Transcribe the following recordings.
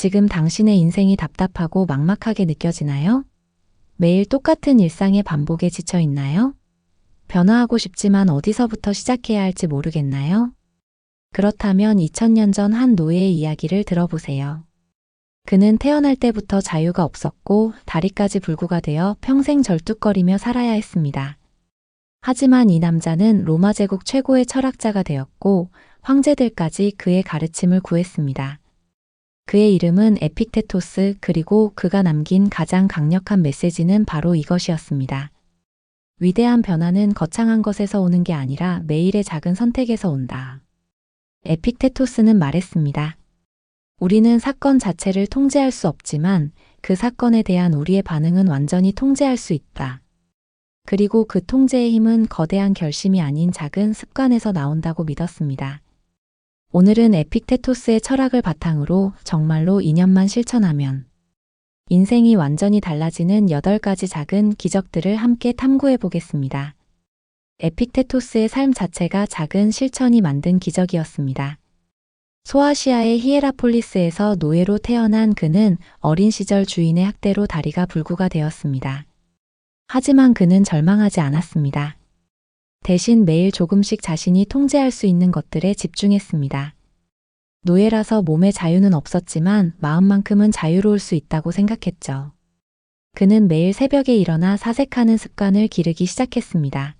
지금 당신의 인생이 답답하고 막막하게 느껴지나요? 매일 똑같은 일상의 반복에 지쳐 있나요? 변화하고 싶지만 어디서부터 시작해야 할지 모르겠나요? 그렇다면 2000년 전 한 노예의 이야기를 들어보세요. 그는 태어날 때부터 자유가 없었고 다리까지 불구가 되어 평생 절뚝거리며 살아야 했습니다. 하지만 이 남자는 로마 제국 최고의 철학자가 되었고 황제들까지 그의 가르침을 구했습니다. 그의 이름은 에픽테토스 그리고 그가 남긴 가장 강력한 메시지는 바로 이것이었습니다. 위대한 변화는 거창한 것에서 오는 게 아니라 매일의 작은 선택에서 온다. 에픽테토스는 말했습니다. 우리는 사건 자체를 통제할 수 없지만 그 사건에 대한 우리의 반응은 완전히 통제할 수 있다. 그리고 그 통제의 힘은 거대한 결심이 아닌 작은 습관에서 나온다고 믿었습니다. 오늘은 에픽테토스의 철학을 바탕으로 정말로 2년만 실천하면 인생이 완전히 달라지는 8가지 작은 기적들을 함께 탐구해 보겠습니다. 에픽테토스의 삶 자체가 작은 실천이 만든 기적이었습니다. 소아시아의 히에라폴리스에서 노예로 태어난 그는 어린 시절 주인의 학대로 다리가 불구가 되었습니다. 하지만 그는 절망하지 않았습니다. 대신 매일 조금씩 자신이 통제할 수 있는 것들에 집중했습니다. 노예라서 몸의 자유는 없었지만 마음만큼은 자유로울 수 있다고 생각했죠. 그는 매일 새벽에 일어나 사색하는 습관을 기르기 시작했습니다.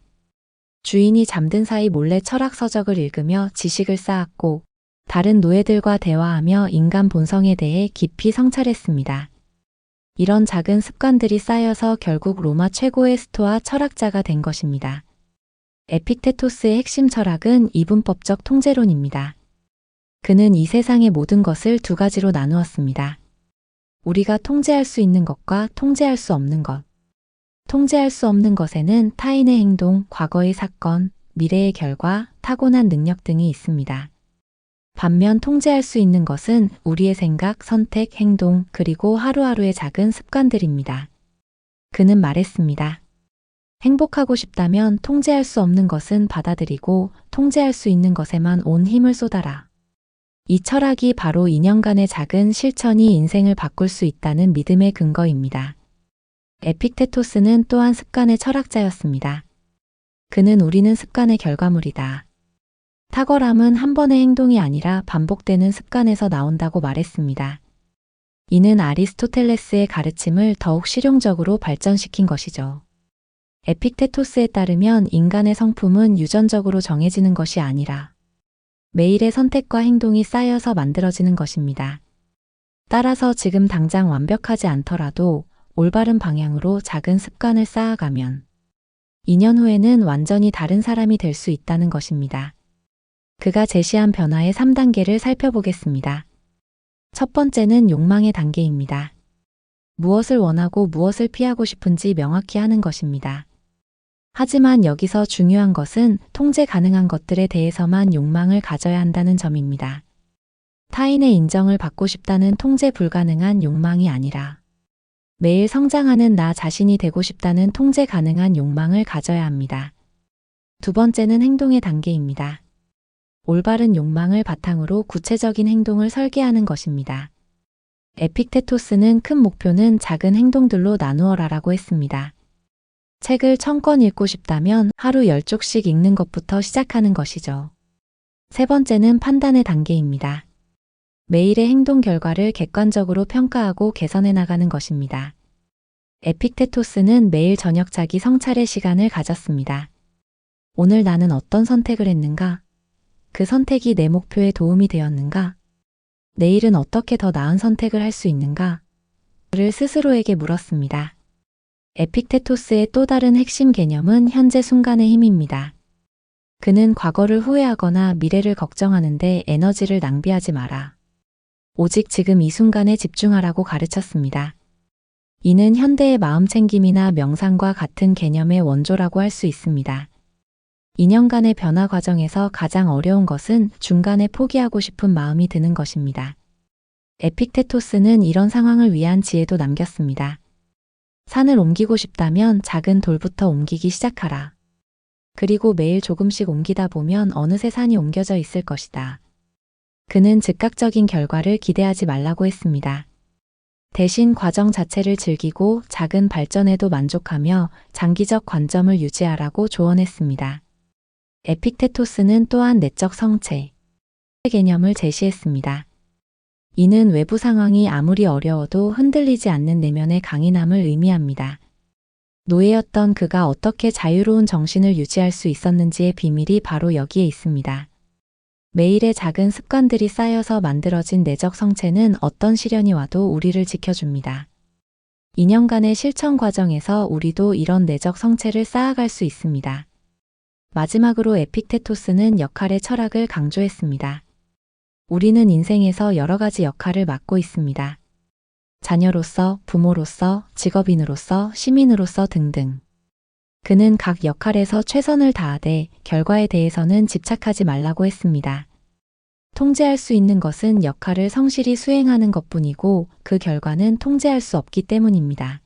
주인이 잠든 사이 몰래 철학 서적을 읽으며 지식을 쌓았고 다른 노예들과 대화하며 인간 본성에 대해 깊이 성찰했습니다. 이런 작은 습관들이 쌓여서 결국 로마 최고의 스토아 철학자가 된 것입니다. 에픽테토스의 핵심 철학은 이분법적 통제론입니다. 그는 이 세상의 모든 것을 두 가지로 나누었습니다. 우리가 통제할 수 있는 것과 통제할 수 없는 것. 통제할 수 없는 것에는 타인의 행동, 과거의 사건, 미래의 결과, 타고난 능력 등이 있습니다. 반면 통제할 수 있는 것은 우리의 생각, 선택, 행동, 그리고 하루하루의 작은 습관들입니다. 그는 말했습니다. 행복하고 싶다면 통제할 수 없는 것은 받아들이고 통제할 수 있는 것에만 온 힘을 쏟아라. 이 철학이 바로 2년간의 작은 실천이 인생을 바꿀 수 있다는 믿음의 근거입니다. 에픽테토스는 또한 습관의 철학자였습니다. 그는 우리는 습관의 결과물이다. 탁월함은 한 번의 행동이 아니라 반복되는 습관에서 나온다고 말했습니다. 이는 아리스토텔레스의 가르침을 더욱 실용적으로 발전시킨 것이죠. 에픽테토스에 따르면 인간의 성품은 유전적으로 정해지는 것이 아니라 매일의 선택과 행동이 쌓여서 만들어지는 것입니다. 따라서 지금 당장 완벽하지 않더라도 올바른 방향으로 작은 습관을 쌓아가면 2년 후에는 완전히 다른 사람이 될 수 있다는 것입니다. 그가 제시한 변화의 3단계를 살펴보겠습니다. 첫 번째는 욕망의 단계입니다. 무엇을 원하고 무엇을 피하고 싶은지 명확히 하는 것입니다. 하지만 여기서 중요한 것은 통제 가능한 것들에 대해서만 욕망을 가져야 한다는 점입니다. 타인의 인정을 받고 싶다는 통제 불가능한 욕망이 아니라 매일 성장하는 나 자신이 되고 싶다는 통제 가능한 욕망을 가져야 합니다. 두 번째는 행동의 단계입니다. 올바른 욕망을 바탕으로 구체적인 행동을 설계하는 것입니다. 에픽테토스는 큰 목표는 작은 행동들로 나누어라라고 했습니다. 책을 천 권 읽고 싶다면 하루 열쪽씩 읽는 것부터 시작하는 것이죠. 세 번째는 판단의 단계입니다. 매일의 행동 결과를 객관적으로 평가하고 개선해 나가는 것입니다. 에픽테토스는 매일 저녁 자기 성찰의 시간을 가졌습니다. 오늘 나는 어떤 선택을 했는가? 그 선택이 내 목표에 도움이 되었는가? 내일은 어떻게 더 나은 선택을 할 수 있는가? 를 스스로에게 물었습니다. 에픽테토스의 또 다른 핵심 개념은 현재 순간의 힘입니다. 그는 과거를 후회하거나 미래를 걱정하는데 에너지를 낭비하지 마라. 오직 지금 이 순간에 집중하라고 가르쳤습니다. 이는 현대의 마음 챙김이나 명상과 같은 개념의 원조라고 할 수 있습니다. 2년간의 변화 과정에서 가장 어려운 것은 중간에 포기하고 싶은 마음이 드는 것입니다. 에픽테토스는 이런 상황을 위한 지혜도 남겼습니다. 산을 옮기고 싶다면 작은 돌부터 옮기기 시작하라. 그리고 매일 조금씩 옮기다 보면 어느새 산이 옮겨져 있을 것이다. 그는 즉각적인 결과를 기대하지 말라고 했습니다. 대신 과정 자체를 즐기고 작은 발전에도 만족하며 장기적 관점을 유지하라고 조언했습니다. 에픽테토스는 또한 내적 성체 개념을 제시했습니다. 이는 외부 상황이 아무리 어려워도 흔들리지 않는 내면의 강인함을 의미합니다. 노예였던 그가 어떻게 자유로운 정신을 유지할 수 있었는지의 비밀이 바로 여기에 있습니다. 매일의 작은 습관들이 쌓여서 만들어진 내적 성체는 어떤 시련이 와도 우리를 지켜줍니다. 2년간의 실천 과정에서 우리도 이런 내적 성체를 쌓아갈 수 있습니다. 마지막으로 에픽테토스는 역할의 철학을 강조했습니다. 우리는 인생에서 여러 가지 역할을 맡고 있습니다. 자녀로서, 부모로서, 직업인으로서, 시민으로서 등등. 그는 각 역할에서 최선을 다하되 결과에 대해서는 집착하지 말라고 했습니다. 통제할 수 있는 것은 역할을 성실히 수행하는 것 뿐이고 그 결과는 통제할 수 없기 때문입니다.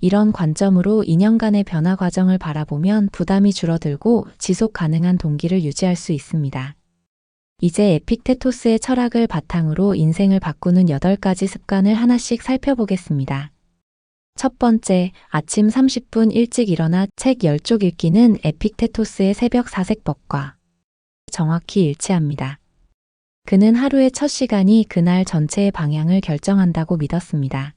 이런 관점으로 2년간의 변화 과정을 바라보면 부담이 줄어들고 지속 가능한 동기를 유지할 수 있습니다. 이제 에픽테토스의 철학을 바탕으로 인생을 바꾸는 8가지 습관을 하나씩 살펴보겠습니다. 첫 번째, 아침 30분 일찍 일어나 책 10쪽 읽기는 에픽테토스의 새벽 사색법과 정확히 일치합니다. 그는 하루의 첫 시간이 그날 전체의 방향을 결정한다고 믿었습니다.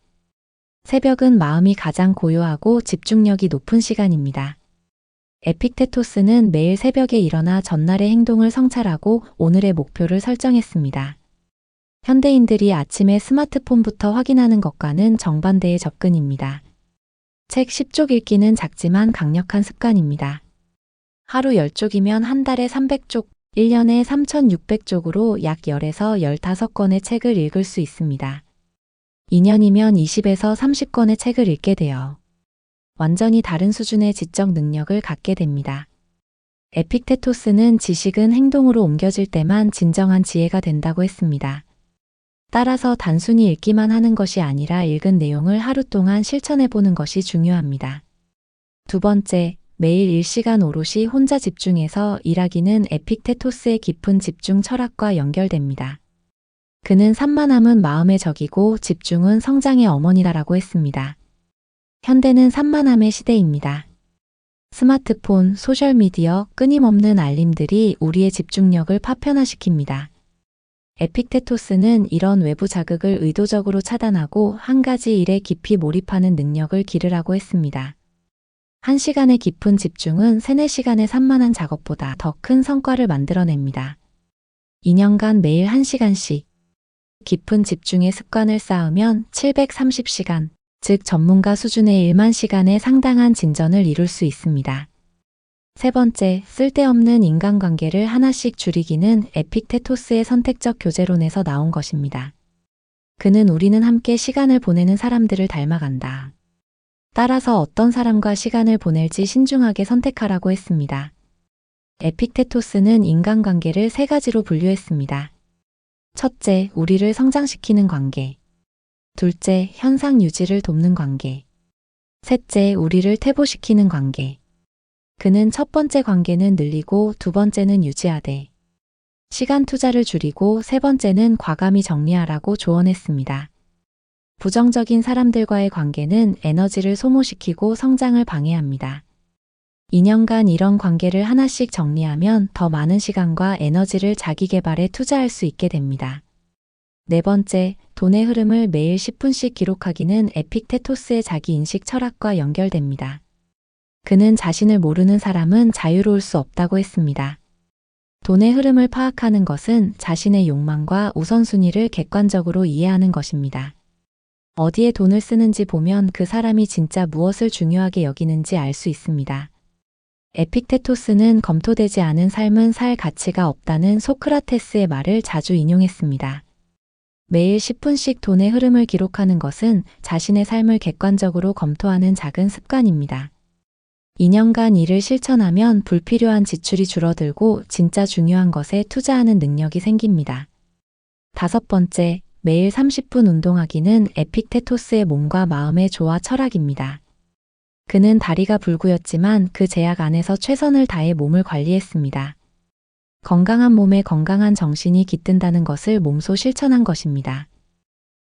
새벽은 마음이 가장 고요하고 집중력이 높은 시간입니다. 에픽테토스는 매일 새벽에 일어나 전날의 행동을 성찰하고 오늘의 목표를 설정했습니다. 현대인들이 아침에 스마트폰부터 확인하는 것과는 정반대의 접근입니다. 책 10쪽 읽기는 작지만 강력한 습관입니다. 하루 10쪽이면 한 달에 300쪽, 1년에 3,600쪽으로 약 10에서 15권의 책을 읽을 수 있습니다. 2년이면 20에서 30권의 책을 읽게 되어 완전히 다른 수준의 지적 능력을 갖게 됩니다. 에픽테토스는 지식은 행동으로 옮겨질 때만 진정한 지혜가 된다고 했습니다. 따라서 단순히 읽기만 하는 것이 아니라 읽은 내용을 하루 동안 실천해 보는 것이 중요합니다. 두 번째, 매일 1시간 오롯이 혼자 집중해서 일하기는 에픽테토스의 깊은 집중 철학과 연결됩니다. 그는 산만함은 마음의 적이고 집중은 성장의 어머니다라고 했습니다. 현대는 산만함의 시대입니다. 스마트폰, 소셜미디어, 끊임없는 알림들이 우리의 집중력을 파편화시킵니다. 에픽테토스는 이런 외부 자극을 의도적으로 차단하고 한 가지 일에 깊이 몰입하는 능력을 기르라고 했습니다. 한 시간의 깊은 집중은 3, 4시간의 산만한 작업보다 더 큰 성과를 만들어냅니다. 2년간 매일 1시간씩 깊은 집중의 습관을 쌓으면 730시간, 즉 전문가 수준의 1만 시간에 상당한 진전을 이룰 수 있습니다. 세 번째, 쓸데없는 인간관계를 하나씩 줄이기는 에픽테토스의 선택적 교제론에서 나온 것입니다. 그는 우리는 함께 시간을 보내는 사람들을 닮아간다. 따라서 어떤 사람과 시간을 보낼지 신중하게 선택하라고 했습니다. 에픽테토스는 인간관계를 세 가지로 분류했습니다. 첫째, 우리를 성장시키는 관계. 둘째, 현상 유지를 돕는 관계. 셋째, 우리를 퇴보시키는 관계. 그는 첫 번째 관계는 늘리고 두 번째는 유지하되 시간 투자를 줄이고 세 번째는 과감히 정리하라고 조언했습니다. 부정적인 사람들과의 관계는 에너지를 소모시키고 성장을 방해합니다. 2년간 이런 관계를 하나씩 정리하면 더 많은 시간과 에너지를 자기 개발에 투자할 수 있게 됩니다. 네 번째, 돈의 흐름을 매일 10분씩 기록하기는 에픽테토스의 자기 인식 철학과 연결됩니다. 그는 자신을 모르는 사람은 자유로울 수 없다고 했습니다. 돈의 흐름을 파악하는 것은 자신의 욕망과 우선순위를 객관적으로 이해하는 것입니다. 어디에 돈을 쓰는지 보면 그 사람이 진짜 무엇을 중요하게 여기는지 알 수 있습니다. 에픽테토스는 검토되지 않은 삶은 살 가치가 없다는 소크라테스의 말을 자주 인용했습니다. 매일 10분씩 돈의 흐름을 기록하는 것은 자신의 삶을 객관적으로 검토하는 작은 습관입니다. 2년간 이를 실천하면 불필요한 지출이 줄어들고 진짜 중요한 것에 투자하는 능력이 생깁니다. 다섯 번째, 매일 30분 운동하기는 에픽테토스의 몸과 마음의 조화 철학입니다. 그는 다리가 불구였지만 그 제약 안에서 최선을 다해 몸을 관리했습니다. 건강한 몸에 건강한 정신이 깃든다는 것을 몸소 실천한 것입니다.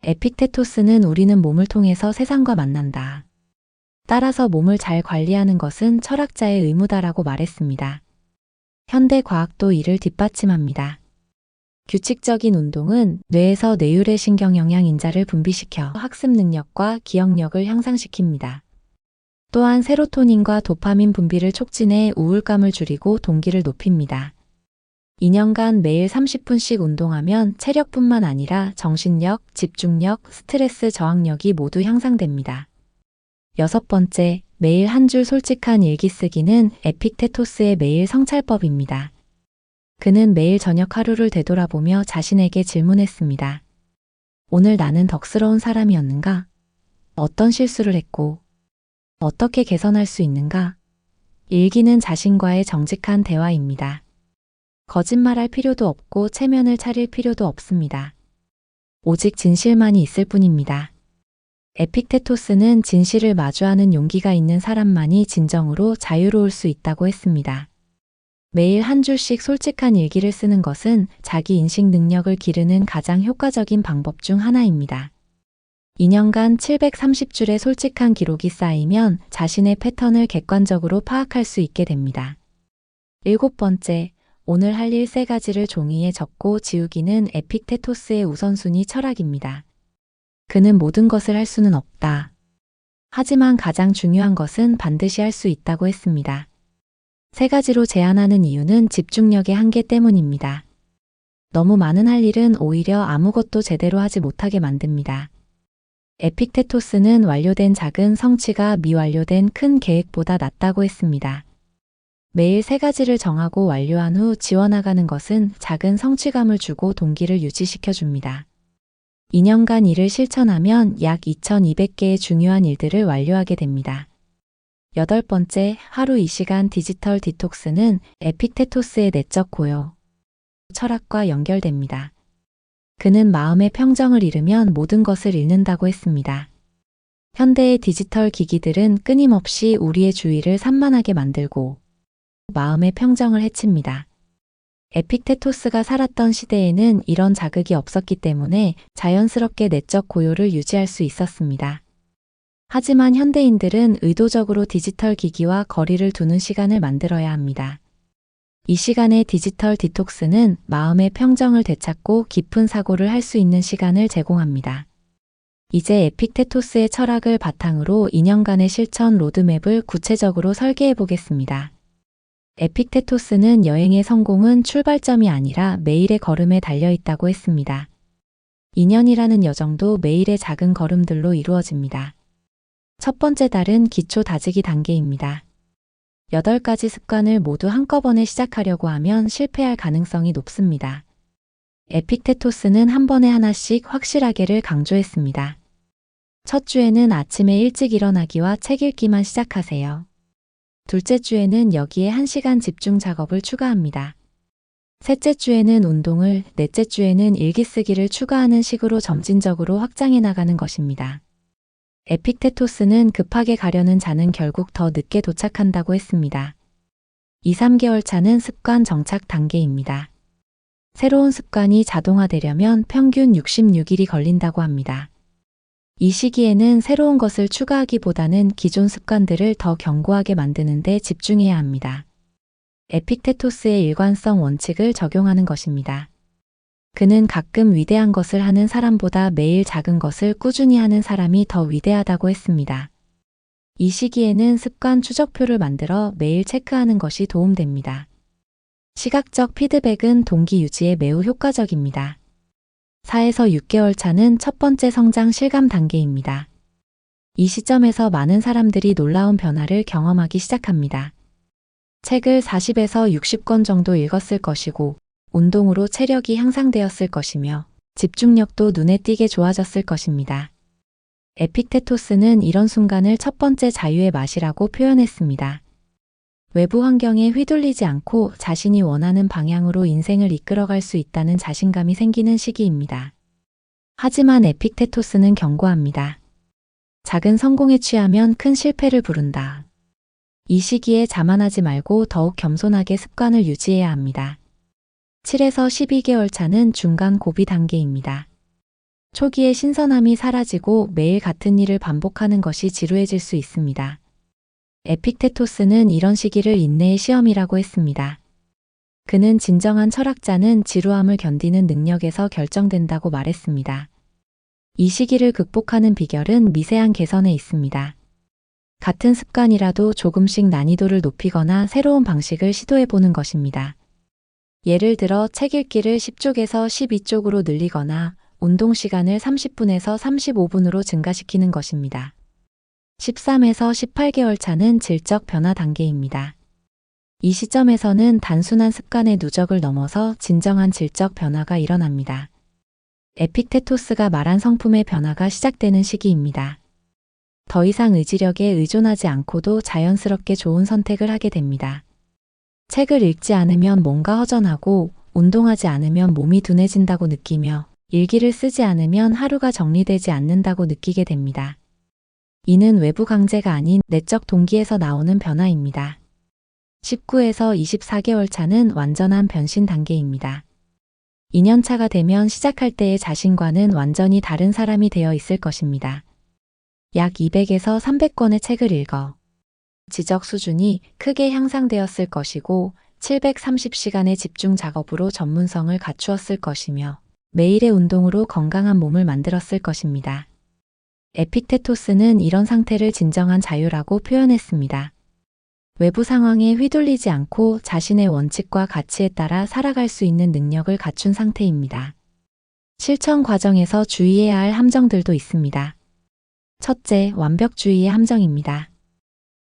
에픽테토스는 우리는 몸을 통해서 세상과 만난다. 따라서 몸을 잘 관리하는 것은 철학자의 의무다라고 말했습니다. 현대 과학도 이를 뒷받침합니다. 규칙적인 운동은 뇌에서 뇌율의 신경 영양 인자를 분비시켜 학습 능력과 기억력을 향상시킵니다. 또한 세로토닌과 도파민 분비를 촉진해 우울감을 줄이고 동기를 높입니다. 2년간 매일 30분씩 운동하면 체력뿐만 아니라 정신력, 집중력, 스트레스 저항력이 모두 향상됩니다. 여섯 번째, 매일 한 줄 솔직한 일기 쓰기는 에픽테토스의 매일 성찰법입니다. 그는 매일 저녁 하루를 되돌아보며 자신에게 질문했습니다. 오늘 나는 덕스러운 사람이었는가? 어떤 실수를 했고, 어떻게 개선할 수 있는가? 일기는 자신과의 정직한 대화입니다. 거짓말할 필요도 없고 체면을 차릴 필요도 없습니다. 오직 진실만이 있을 뿐입니다. 에픽테토스는 진실을 마주하는 용기가 있는 사람만이 진정으로 자유로울 수 있다고 했습니다. 매일 한 줄씩 솔직한 일기를 쓰는 것은 자기 인식 능력을 기르는 가장 효과적인 방법 중 하나입니다. 2년간 730줄의 솔직한 기록이 쌓이면 자신의 패턴을 객관적으로 파악할 수 있게 됩니다. 일곱 번째, 오늘 할 일 세 가지를 종이에 적고 지우기는 에픽테토스의 우선순위 철학입니다. 그는 모든 것을 할 수는 없다. 하지만 가장 중요한 것은 반드시 할 수 있다고 했습니다. 세 가지로 제한하는 이유는 집중력의 한계 때문입니다. 너무 많은 할 일은 오히려 아무것도 제대로 하지 못하게 만듭니다. 에픽테토스는 완료된 작은 성취가 미완료된 큰 계획보다 낫다고 했습니다. 매일 세 가지를 정하고 완료한 후 지워나가는 것은 작은 성취감을 주고 동기를 유지시켜 줍니다. 2년간 이를 실천하면 약 2200개의 중요한 일들을 완료하게 됩니다. 여덟 번째, 하루 2시간 디지털 디톡스는 에픽테토스의 내적 고요, 철학과 연결됩니다. 그는 마음의 평정을 잃으면 모든 것을 잃는다고 했습니다. 현대의 디지털 기기들은 끊임없이 우리의 주의를 산만하게 만들고 마음의 평정을 해칩니다. 에픽테토스가 살았던 시대에는 이런 자극이 없었기 때문에 자연스럽게 내적 고요를 유지할 수 있었습니다. 하지만 현대인들은 의도적으로 디지털 기기와 거리를 두는 시간을 만들어야 합니다. 이 시간의 디지털 디톡스는 마음의 평정을 되찾고 깊은 사고를 할 수 있는 시간을 제공합니다. 이제 에픽테토스의 철학을 바탕으로 2년간의 실천 로드맵을 구체적으로 설계해 보겠습니다. 에픽테토스는 여행의 성공은 출발점이 아니라 매일의 걸음에 달려 있다고 했습니다. 2년이라는 여정도 매일의 작은 걸음들로 이루어집니다. 첫 번째 달은 기초 다지기 단계입니다. 8가지 습관을 모두 한꺼번에 시작하려고 하면 실패할 가능성이 높습니다. 에픽테토스는 한 번에 하나씩 확실하게를 강조했습니다. 첫 주에는 아침에 일찍 일어나기와 책 읽기만 시작하세요. 둘째 주에는 여기에 1시간 집중 작업을 추가합니다. 셋째 주에는 운동을, 넷째 주에는 일기 쓰기를 추가하는 식으로 점진적으로 확장해 나가는 것입니다. 에픽테토스는 급하게 가려는 자는 결국 더 늦게 도착한다고 했습니다. 2, 3개월 차는 습관 정착 단계입니다. 새로운 습관이 자동화되려면 평균 66일이 걸린다고 합니다. 이 시기에는 새로운 것을 추가하기보다는 기존 습관들을 더 견고하게 만드는 데 집중해야 합니다. 에픽테토스의 일관성 원칙을 적용하는 것입니다. 그는 가끔 위대한 것을 하는 사람보다 매일 작은 것을 꾸준히 하는 사람이 더 위대하다고 했습니다. 이 시기에는 습관 추적표를 만들어 매일 체크하는 것이 도움됩니다. 시각적 피드백은 동기 유지에 매우 효과적입니다. 4에서 6개월 차는 첫 번째 성장 실감 단계입니다. 이 시점에서 많은 사람들이 놀라운 변화를 경험하기 시작합니다. 책을 40에서 60권 정도 읽었을 것이고, 운동으로 체력이 향상되었을 것이며, 집중력도 눈에 띄게 좋아졌을 것입니다. 에픽테토스는 이런 순간을 첫 번째 자유의 맛이라고 표현했습니다. 외부 환경에 휘둘리지 않고 자신이 원하는 방향으로 인생을 이끌어갈 수 있다는 자신감이 생기는 시기입니다. 하지만 에픽테토스는 경고합니다. 작은 성공에 취하면 큰 실패를 부른다. 이 시기에 자만하지 말고 더욱 겸손하게 습관을 유지해야 합니다. 7에서 12개월 차는 중간 고비 단계입니다. 초기에 신선함이 사라지고 매일 같은 일을 반복하는 것이 지루해질 수 있습니다. 에픽테토스는 이런 시기를 인내의 시험이라고 했습니다. 그는 진정한 철학자는 지루함을 견디는 능력에서 결정된다고 말했습니다. 이 시기를 극복하는 비결은 미세한 개선에 있습니다. 같은 습관이라도 조금씩 난이도를 높이거나 새로운 방식을 시도해 보는 것입니다. 예를 들어 책 읽기를 10쪽에서 12쪽으로 늘리거나 운동 시간을 30분에서 35분으로 증가시키는 것입니다. 13에서 18개월 차는 질적 변화 단계입니다. 이 시점에서는 단순한 습관의 누적을 넘어서 진정한 질적 변화가 일어납니다. 에픽테토스가 말한 성품의 변화가 시작되는 시기입니다. 더 이상 의지력에 의존하지 않고도 자연스럽게 좋은 선택을 하게 됩니다. 책을 읽지 않으면 뭔가 허전하고 운동하지 않으면 몸이 둔해진다고 느끼며 일기를 쓰지 않으면 하루가 정리되지 않는다고 느끼게 됩니다. 이는 외부 강제가 아닌 내적 동기에서 나오는 변화입니다. 19에서 24개월 차는 완전한 변신 단계입니다. 2년 차가 되면 시작할 때의 자신과는 완전히 다른 사람이 되어 있을 것입니다. 약 200에서 300권의 책을 읽어 지적 수준이 크게 향상되었을 것이고 730시간의 집중 작업으로 전문성을 갖추었을 것이며 매일의 운동으로 건강한 몸을 만들었을 것입니다. 에픽테토스는 이런 상태를 진정한 자유라고 표현했습니다. 외부 상황에 휘둘리지 않고 자신의 원칙과 가치에 따라 살아갈 수 있는 능력을 갖춘 상태입니다. 실천 과정에서 주의해야 할 함정들도 있습니다. 첫째, 완벽주의의 함정입니다.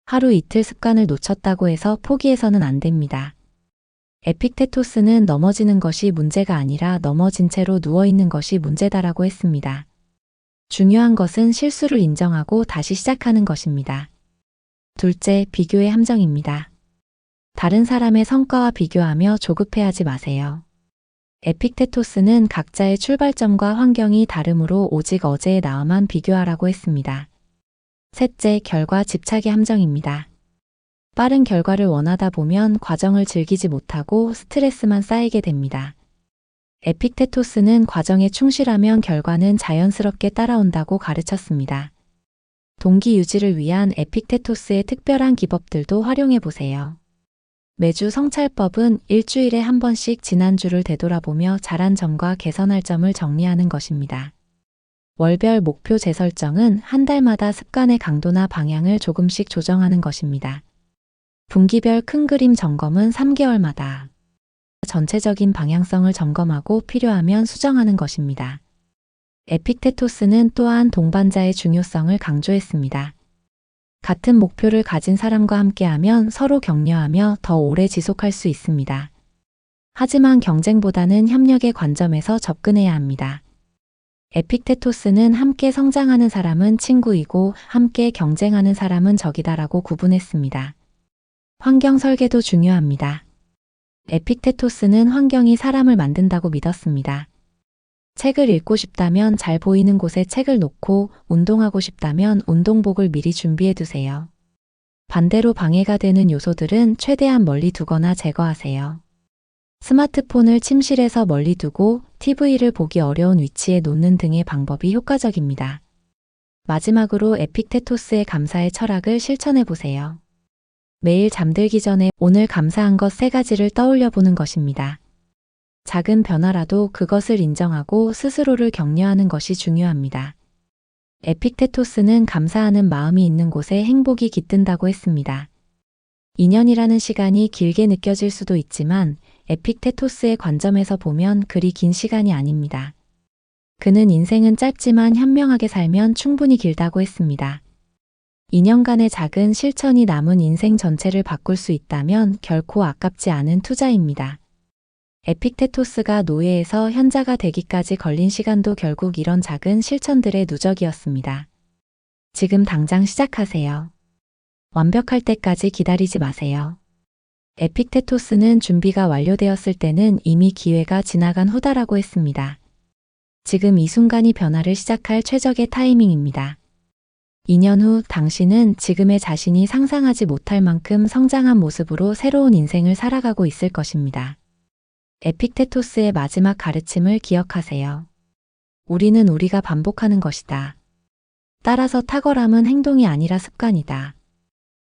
하루 이틀 습관을 놓쳤다고 해서 포기해서는 안 됩니다. 에픽테토스는 넘어지는 것이 문제가 아니라 넘어진 채로 누워있는 것이 문제다라고 했습니다. 중요한 것은 실수를 인정하고 다시 시작하는 것입니다. 둘째, 비교의 함정입니다. 다른 사람의 성과와 비교하며 조급해하지 마세요. 에픽테토스는 각자의 출발점과 환경이 다르므로 오직 어제의 나와만 비교하라고 했습니다. 셋째, 결과 집착의 함정입니다. 빠른 결과를 원하다 보면 과정을 즐기지 못하고 스트레스만 쌓이게 됩니다. 에픽테토스는 과정에 충실하면 결과는 자연스럽게 따라온다고 가르쳤습니다. 동기 유지를 위한 에픽테토스의 특별한 기법들도 활용해 보세요. 매주 성찰법은 일주일에 한 번씩 지난주를 되돌아보며 잘한 점과 개선할 점을 정리하는 것입니다. 월별 목표 재설정은 한 달마다 습관의 강도나 방향을 조금씩 조정하는 것입니다. 분기별 큰 그림 점검은 3개월마다 전체적인 방향성을 점검하고 필요하면 수정하는 것입니다. 에픽테토스는 또한 동반자의 중요성을 강조했습니다. 같은 목표를 가진 사람과 함께하면 서로 격려하며 더 오래 지속할 수 있습니다. 하지만 경쟁보다는 협력의 관점에서 접근해야 합니다. 에픽테토스는 함께 성장하는 사람은 친구이고 함께 경쟁하는 사람은 적이다라고 구분했습니다. 환경 설계도 중요합니다. 에픽테토스는 환경이 사람을 만든다고 믿었습니다. 책을 읽고 싶다면 잘 보이는 곳에 책을 놓고 운동하고 싶다면 운동복을 미리 준비해 두세요. 반대로 방해가 되는 요소들은 최대한 멀리 두거나 제거하세요. 스마트폰을 침실에서 멀리 두고 TV를 보기 어려운 위치에 놓는 등의 방법이 효과적입니다. 마지막으로 에픽테토스의 감사의 철학을 실천해 보세요. 매일 잠들기 전에 오늘 감사한 것 세 가지를 떠올려 보는 것입니다. 작은 변화라도 그것을 인정하고 스스로를 격려하는 것이 중요합니다. 에픽테토스는 감사하는 마음이 있는 곳에 행복이 깃든다고 했습니다. 2년이라는 시간이 길게 느껴질 수도 있지만 에픽테토스의 관점에서 보면 그리 긴 시간이 아닙니다. 그는 인생은 짧지만 현명하게 살면 충분히 길다고 했습니다. 2년간의 작은 실천이 남은 인생 전체를 바꿀 수 있다면 결코 아깝지 않은 투자입니다. 에픽테토스가 노예에서 현자가 되기까지 걸린 시간도 결국 이런 작은 실천들의 누적이었습니다. 지금 당장 시작하세요. 완벽할 때까지 기다리지 마세요. 에픽테토스는 준비가 완료되었을 때는 이미 기회가 지나간 후다라고 했습니다. 지금 이 순간이 변화를 시작할 최적의 타이밍입니다. 2년 후 당신은 지금의 자신이 상상하지 못할 만큼 성장한 모습으로 새로운 인생을 살아가고 있을 것입니다. 에픽테토스의 마지막 가르침을 기억하세요. 우리는 우리가 반복하는 것이다. 따라서 탁월함은 행동이 아니라 습관이다.